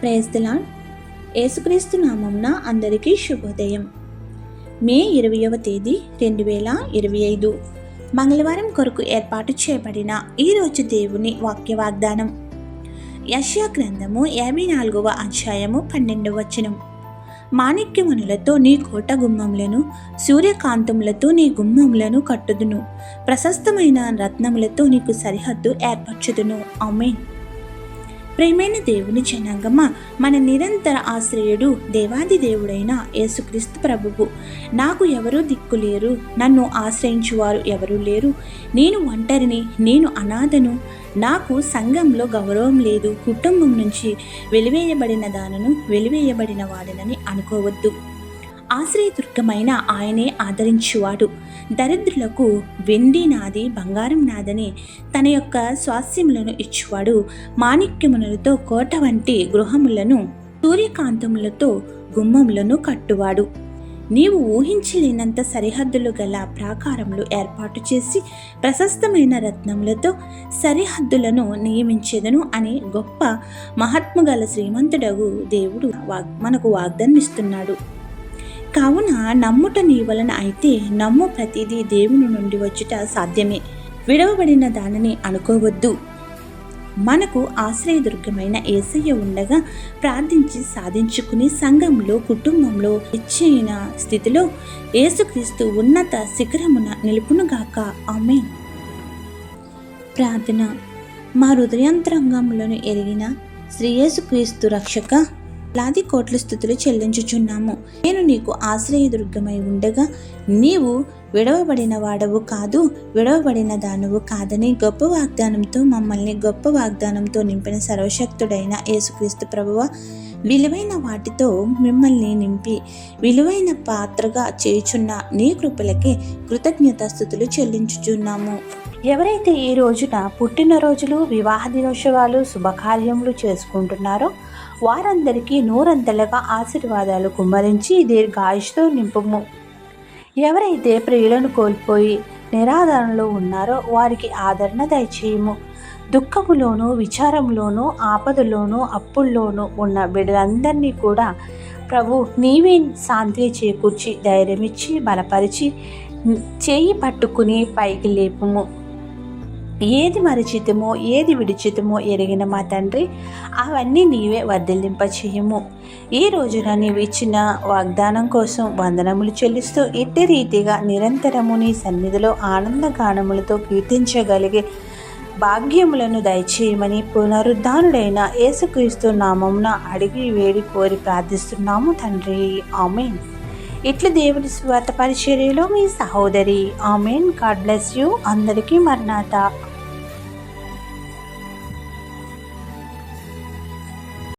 ప్రేస్తలాన్ యేసుక్రీస్తు నామంన అందరికీ శుభోదయం. మే ఇరవయవ తేదీ రెండు వేల ఇరవై ఐదు. మంగళవారం కొరకు ఏర్పాటు చేయబడిన ఈరోజు దేవుని వాక్య వాగ్దానం యష్యా గ్రంథము యాభై నాలుగవ అధ్యాయము పన్నెండవ వచనం. మాణిక్యమునులతో నీ కోట గుమ్మములను సూర్యకాంతములతో నీ గుమ్మములను కట్టుదును. ప్రశస్తమైన రత్నములతో నీకు సరిహద్దు ఏర్పరచుదును. ఆమెన్. ప్రేమైన దేవుని జనాంగమ? మన నిరంతర ఆశ్రయుడు దేవాది దేవుడైన యేసుక్రీస్తు ప్రభువు. నాకు ఎవరూ దిక్కు లేరు నన్ను ఆశ్రయించువారు ఎవరూ లేరు. నేను ఒంటరిని నేను అనాథను. నాకు సంఘంలో గౌరవం లేదు కుటుంబం నుంచి వెలివేయబడిన దానను వెలివేయబడిన వాడినని అనుకోవద్దు. ఆశ్రయదుర్గమైన ఆయనే ఆదరించువాడు. దరిద్రులకు వెండి నాది బంగారం నాదని తన యొక్క స్వాస్యములను ఇచ్చువాడు. మాణిక్యములతో కోట వంటి గృహములను సూర్యకాంతములతో గుమ్మములను కట్టువాడు. నీవు ఊహించలేనంత సరిహద్దులు గల ప్రాకారములు ఏర్పాటు చేసి ప్రశస్తమైన రత్నములతో సరిహద్దులను నియమించేదను అనే గొప్ప మహాత్మ గల శ్రీమంతుడగు దేవుడు వాగ్ మనకు వాగ్దానం ఇస్తున్నాడు కావున నమ్ముట నీ వలన అయితే నమ్ము ప్రతిదీ దేవుని నుండి వచ్చుట సాధ్యమే. విడవబడిన దానిని అనుకోవద్దు. మనకు ఆశ్రయదుర్గమైన ఏసయ్య ఉండగా ప్రార్థించి సాధించుకుని సంఘంలో కుటుంబంలో ఇచ్చిన స్థితిలో ఏసుక్రీస్తు ఉన్నత శిఖరమున నిలుపునుగాక ఆమె ప్రార్థన. మా హృదయంత్రంగంలో ఎరిగిన శ్రీ యేసుక్రీస్తు రక్షక లాది కోట్ల స్థుతులు చెల్లించుచున్నాము. నేను నీకు ఆశ్రయదుర్గమై ఉండగా నీవు విడవబడిన వాడవు కాదు విడవబడిన దానవు కాదని గొప్ప వాగ్దానంతో మమ్మల్ని గొప్ప వాగ్దానంతో నింపిన సర్వశక్తుడైన యేసుక్రీస్తు ప్రభువ విలువైన వాటితో మిమ్మల్ని నింపి విలువైన పాత్రగా చేయుచున్న నీ కృపలకే కృతజ్ఞతాస్థుతులు చెల్లించుచున్నాము. ఎవరైతే ఈ రోజున పుట్టినరోజులు వివాహ దినోత్సవాలు శుభకార్యములు చేసుకుంటున్నారో వారందరికీ నూరంతలుగా ఆశీర్వాదాలు కుమ్మరించి దీర్ఘాయుష్తో నింపుము. ఎవరైతే ప్రియులను కోల్పోయి నిరాదరణలో ఉన్నారో వారికి ఆదరణ దయచేయము. దుఃఖములోను విచారంలోను ఆపదలోను అప్పుల్లోనూ ఉన్న బిడ్డలందరినీ కూడా ప్రభు నీవే శాంతి చేకూర్చి ధైర్యమిచ్చి బలపరిచి చేయి పట్టుకుని పైకి లేపుము. ఏది మరిచితమో ఏది విడిచితమో ఎరిగిన మా తండ్రి అవన్నీ నీవే వర్ధిల్లింప చేయము ఈ రోజున నీవు ఇచ్చిన వాగ్దానం కోసం వందనములు చెల్లిస్తూ ఇట్టి రీతిగా నిరంతరము నీ సన్నిధిలో ఆనందగానములతో కీర్తించగలిగే భాగ్యములను దయచేయమని పునరుద్ధానుడైన యేసుక్రీస్తు నామమున అడిగి వేడి కోరి ప్రార్థిస్తున్నాము తండ్రి. ఆమెన్. ఇట్లు దేవుని స్వాత పరిచర్యలో మీ సహోదరి ఆమెన్. God bless you. అందరికీ మర్నాథ